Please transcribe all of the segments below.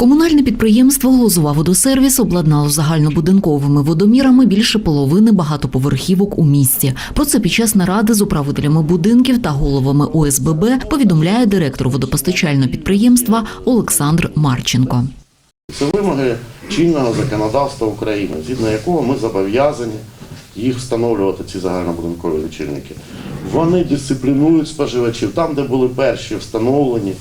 Комунальне підприємство Лозова водосервіс обладнало загальнобудинковими водомірами більше половини багатоповерхівок у місті. Про це під час наради з управителями будинків та головами ОСББ повідомляє директор водопостачального підприємства Олександр Марченко. Це вимоги чинного законодавства України, згідно якого ми зобов'язані їх встановлювати, ці загальнобудинкові лічильники. Вони дисциплінують споживачів там, де були перші встановлені,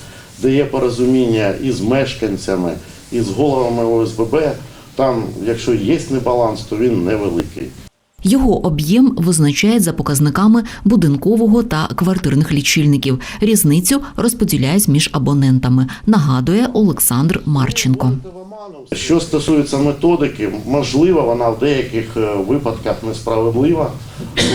де є порозуміння із мешканцями, і з головами ОСББ. Там, якщо є небаланс, то він невеликий. Його об'єм визначають за показниками будинкового та квартирних лічильників. Різницю розподіляють між абонентами, нагадує Олександр Марченко. Що стосується методики, можливо, вона в деяких е, випадках несправедлива.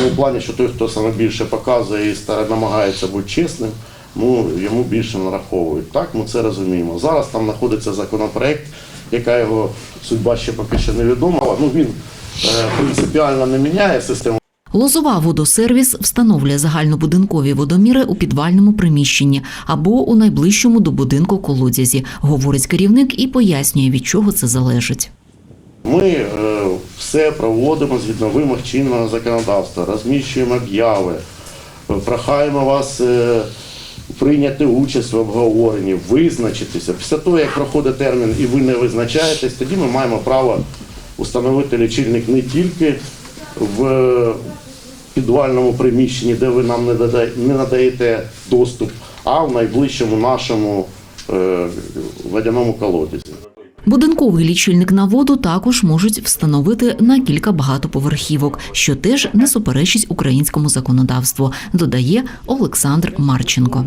У плані, що той, хто саме більше показує і намагається бути чесним, ну, йому більше нараховують. Так, ми це розуміємо. Зараз там знаходиться законопроект, яка його судьба ще поки що невідома. Ну, він е, принципіально не міняє систему. Лозова водосервіс встановлює загальнобудинкові водоміри у підвальному приміщенні або у найближчому до будинку колодязі, говорить керівник і пояснює, від чого це залежить. Ми е, все проводимо згідно вимог чинного законодавства, розміщуємо об'яви, прохаємо вас е, прийняти участь в обговоренні, визначитися. Після того, як проходить термін і ви не визначаєтесь, тоді ми маємо право установити лічильник не тільки в підвальному приміщенні, де ви нам не надаєте доступ, а в найближчому нашому е, водяному колодязі. Будинковий лічильник на воду також можуть встановити на кілька багатоповерхівок, що теж не суперечить українському законодавству, додає Олександр Марченко.